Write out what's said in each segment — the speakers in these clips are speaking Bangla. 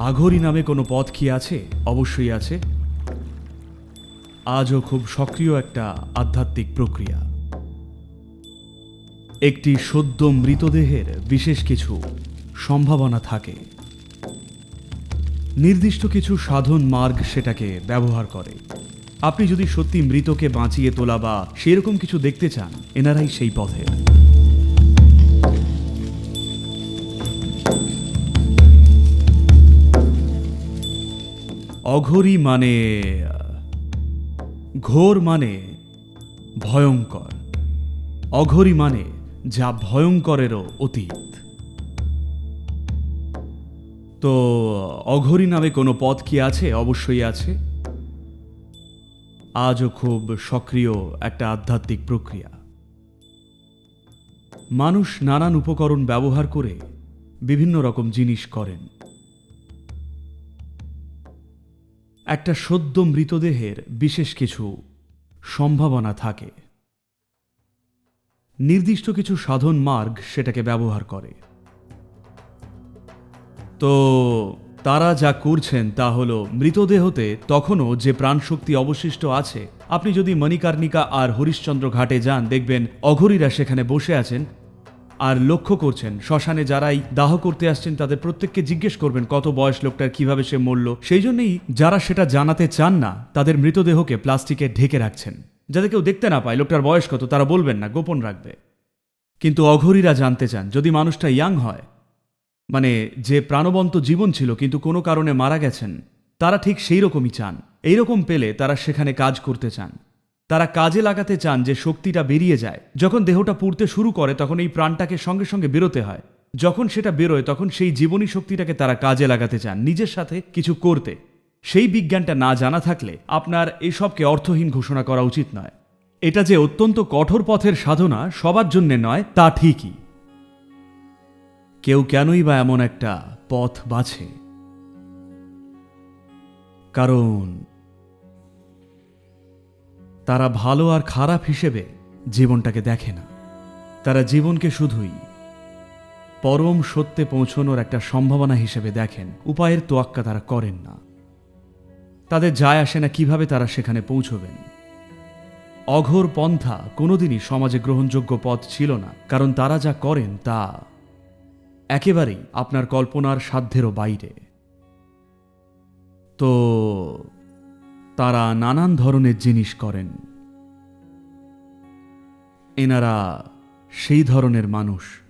আঘরি নামে কোনো পথ কি আছে? অবশ্যই আছে। আজও খুব সক্রিয় একটা আধ্যাত্মিক প্রক্রিয়া। একটি সদ্য মৃতদেহের বিশেষ কিছু সম্ভাবনা থাকে। নির্দিষ্ট কিছু সাধন মার্গ সেটাকে ব্যবহার করে। আপনি যদি সত্যি মৃতকে বাঁচিয়ে তোলা বা সেরকম কিছু দেখতে চান, এনারাই সেই পথের অঘরি মানে ঘোর মানে ভয়ঙ্কর। অঘরি মানে যা ভয়ঙ্করেরও অতীত। তো অঘরি নামে কোনো পথ কি আছে? অবশ্যই আছে। আজও খুব সক্রিয় একটা আধ্যাত্মিক প্রক্রিয়া। মানুষ নানান উপকরণ ব্যবহার করে বিভিন্ন রকম জিনিস করেন। একটা সদ্য মৃতদেহের বিশেষ কিছু সম্ভাবনা থাকে। নির্দিষ্ট কিছু সাধন মার্গ সেটাকে ব্যবহার করে। তো, তারা যা করছেন তা হলো মৃতদেহতে তখনও যে প্রাণশক্তি অবশিষ্ট আছে, আপনি যদি মণিকার্ণিকা আর হরিশ্চন্দ্র ঘাটে যান, দেখবেন অঘরীরা সেখানে বসে আছেন। আর লক্ষ্য করছেন, শ্মশানে যারাই দাহ করতে আসছেন তাদের প্রত্যেককে জিজ্ঞেস করবেন, কত বয়স লোকটার, কীভাবে সে মরল? সেই জন্যই যারা সেটা জানাতে চান না, তাদের মৃতদেহকে প্লাস্টিকে ঢেকে রাখছেন। যাতে কেউ দেখতে না পায় লোকটার বয়স কত, তারা বলবেন না, গোপন রাখবে। কিন্তু অঘরীরা জানতে চান, যদি মানুষটা ইয়াং হয় মানে যে প্রাণবন্ত জীবন ছিল, কিন্তু কোনো কারণে মারা গেছেন, তারা ঠিক সেই রকমই চান। এইরকম পেলে তারা সেখানে কাজ করতে চান। তারা কাজে লাগাতে চান যে শক্তিটা বেরিয়ে যায়। যখন দেহটা পুড়তে শুরু করে, তখন এই প্রাণটাকে সঙ্গে সঙ্গে বেরোতে হয়। যখন সেটা বেরোয়, তখন সেই জীবনী শক্তিটাকে তারা কাজে লাগাতে চান, নিজের সাথে কিছু করতে। সেই বিজ্ঞানটা না জানা থাকলে আপনার এসবকে অর্থহীন ঘোষণা করা উচিত নয়। এটা যে অত্যন্ত কঠোর পথের সাধনা, সবার জন্যে নয়, তা ঠিকই। কেউ কেনই বা এমন একটা পথ বাছে। কারণ তারা ভালো আর খারাপ হিসেবে জীবনটাকে দেখে না। তারা জীবনকে শুধুই পরম সত্যে পৌঁছনোর একটা সম্ভাবনা হিসেবে দেখেন, উপায়ের তোয়াক্কা তারা করেন না। তাদের যায় আসে না কীভাবে তারা সেখানে পৌঁছবেন। অঘোর পন্থা কোনোদিনই সমাজে গ্রহণযোগ্য পথ ছিল না, কারণ তারা যা করেন তা একেবারেই আপনার কল্পনার সাধ্যেরও বাইরে। তো তারা নানান ধরনের জিনিস করেন। এনারা সেই ধরনের মানুষ।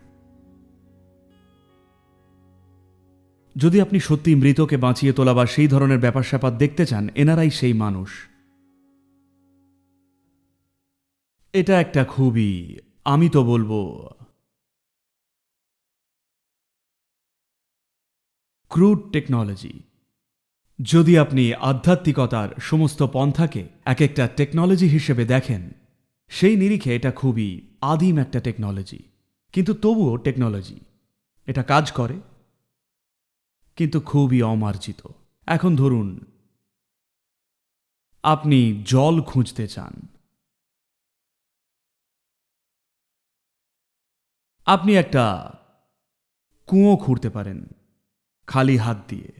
যদি আপনি সত্যি মৃতকে বাঁচিয়ে তোলা বা সেই ধরনের ব্যাপার স্যাপার দেখতে চান, এনারাই সেই মানুষ। এটা একটা খুবই, আমি তো বলব, ক্রুড টেকনোলজি। যদি আপনি আধ্যাত্মিকতার সমস্ত পন্থাকে এক একটা টেকনোলজি হিসেবে দেখেন, সেই নিরিখে এটা খুবই আদিম একটা টেকনোলজি কিন্তু তবুও টেকনোলজি এটা কাজ করে, কিন্তু খুবই অমার্জিত। এখন ধরুন, আপনি জল খুঁজতে চান। আপনি একটা কুঁয়ো খুঁড়তে পারেন, খালি হাত দিয়ে।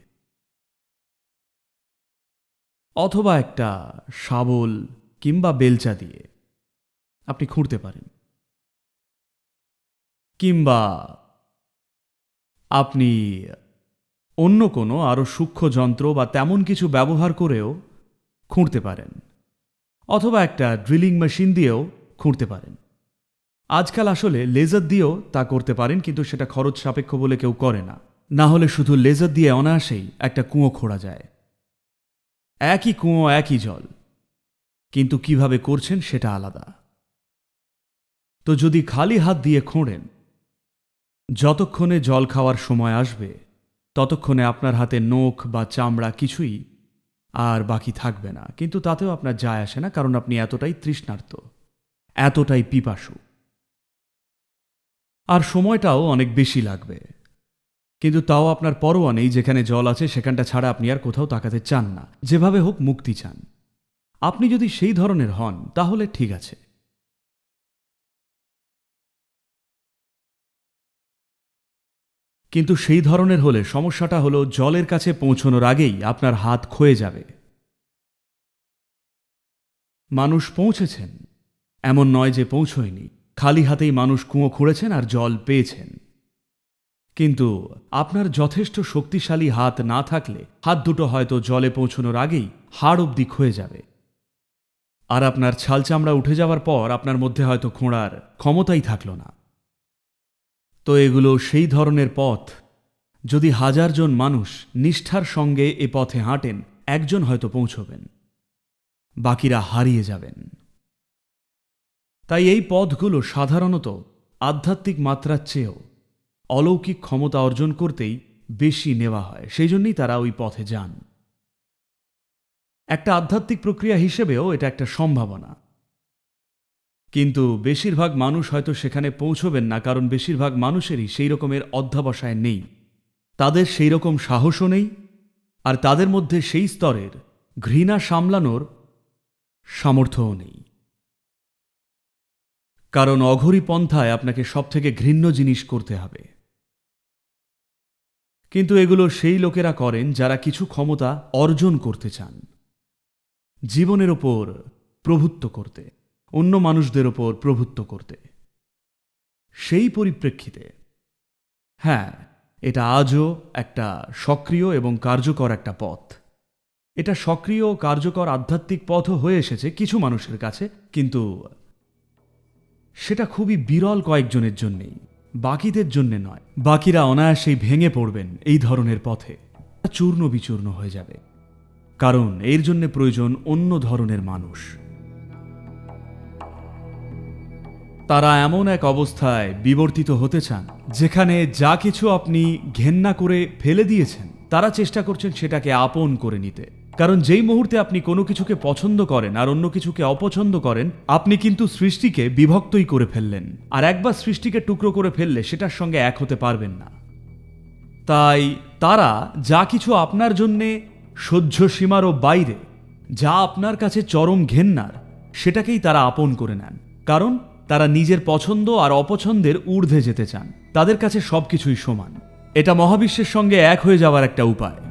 অথবা একটা শাবল কিংবা বেলচা দিয়ে আপনি খুঁড়তে পারেন। কিংবা আপনি অন্য কোনো আরও সূক্ষ্ম যন্ত্র বা তেমন কিছু ব্যবহার করেও খুঁড়তে পারেন, অথবা একটা ড্রিলিং মেশিন দিয়েও খুঁড়তে পারেন। আজকাল আসলে লেজার দিয়েও তা করতে পারেন, কিন্তু সেটা খরচ সাপেক্ষ বলে কেউ করে না। না হলে শুধু লেজার দিয়ে অনায়াসেই একটা কুঁয়ো খোঁড়া যায়। একই কুঁয়ো, একই জল। কিন্তু কীভাবে করছেন সেটা আলাদা। তো যদি খালি হাত দিয়ে খোঁড়েন, যতক্ষণে জল খাওয়ার সময় আসবে, ততক্ষণে আপনার হাতে নখ বা চামড়া কিছুই আর বাকি থাকবে না। কিন্তু তাতেও আপনার যায় আসে না, কারণ আপনি এতটাই তৃষ্ণার্ত, এতটাই পিপাসু। আর সময়টাও অনেক বেশি লাগবে। কিন্তু তাও আপনার পরোয়া নেই, যেখানে জল আছে, সেখানটা ছাড়া আপনি আর কোথাও তাকাতে চান না। যেভাবে হোক মুক্তি চান। আপনি যদি সেই ধরনের হন, তাহলে ঠিক আছে। কিন্তু সেই ধরনের হলে সমস্যাটা হলো, জলের কাছে পৌঁছনোর আগেই আপনার হাত ক্ষয়ে যাবে। মানুষ পৌঁছেছেন। এমন নয় যে পৌঁছয়নি। খালি হাতেই মানুষ কুঁয়ো খুঁড়েছেন আর জল পেয়েছেন। কিন্তু আপনার যথেষ্ট শক্তিশালী হাত না থাকলে হাত দুটো হয়তো জলে পৌঁছনোর আগেই হাড় অবধি ক্ষয়ে যাবে। আর আপনার ছাল চামড়া উঠে যাওয়ার পর আপনার মধ্যে হয়তো খোঁড়ার ক্ষমতাই থাকল না। তো এগুলো সেই ধরনের পথ। যদি হাজারজন মানুষ নিষ্ঠার সঙ্গে এ পথে হাঁটেন, একজন হয়তো পৌঁছবেন। বাকিরা হারিয়ে যাবেন। তাই এই পথগুলো সাধারণত আধ্যাত্মিক মাত্রার চেয়েও অলৌকিক ক্ষমতা অর্জন করতেই বেশি নেওয়া হয়। সেই জন্যই তারা ওই পথে যান। একটা আধ্যাত্মিক প্রক্রিয়া হিসেবেও এটা একটা সম্ভাবনা। কিন্তু বেশিরভাগ মানুষ হয়তো সেখানে পৌঁছবেন না, কারণ বেশিরভাগ মানুষেরই সেই রকমের অধ্যাবসায় নেই। তাদের সেই রকম সাহসও নেই, আর তাদের মধ্যে সেই স্তরের ঘৃণা সামলানোর সামর্থ্যও নেই। কারণ অঘরী পন্থায় আপনাকে সবথেকে ঘৃণ্য জিনিস করতে হবে। কিন্তু এগুলো সেই লোকেরা করেন যারা কিছু ক্ষমতা অর্জন করতে চান। জীবনের ওপর প্রভুত্ব করতে, অন্য মানুষদের ওপর প্রভুত্ব করতে। সেই পরিপ্রেক্ষিতে হ্যাঁ এটা আজও একটা সক্রিয় এবং কার্যকর একটা পথ। এটা সক্রিয় কার্যকর আধ্যাত্মিক পথও হয়ে এসেছে কিছু মানুষের কাছে, কিন্তু সেটা খুবই বিরল কয়েকজনের জন্যেই। বাকিদের জন্যে নয়। বাকিরা অনায়াসেই ভেঙে পড়বেন এই ধরনের পথে। চূর্ণ বিচূর্ণ হয়ে যাবে। কারণ এর জন্য প্রয়োজন অন্য ধরনের মানুষ। তারা এমন এক অবস্থায় বিবর্তিত হতে চান, যেখানে যা কিছু আপনি ঘেন্না করে ফেলে দিয়েছেন, তারা চেষ্টা করছেন সেটাকে আপন করে নিতে। কারণ যেই মুহূর্তে আপনি কোনো কিছুকে পছন্দ করেন আর অন্য কিছুকে অপছন্দ করেন, আপনি কিন্তু সৃষ্টিকে বিভক্তই করে ফেললেন। আর একবার সৃষ্টিকে টুকরো করে ফেললে সেটার সঙ্গে এক হতে পারবেন না। তাই তারা যা কিছু আপনার জন্যে সহ্য সীমারও বাইরে, যা আপনার কাছে চরম ঘেন্নার, সেটাকেই তারা আপন করে নেন। কারণ তারা নিজের পছন্দ আর অপছন্দের ঊর্ধ্বে যেতে চান। তাদের কাছে সবকিছুই সমান। এটা মহাবিশ্বের সঙ্গে এক হয়ে যাওয়ার একটা উপায়।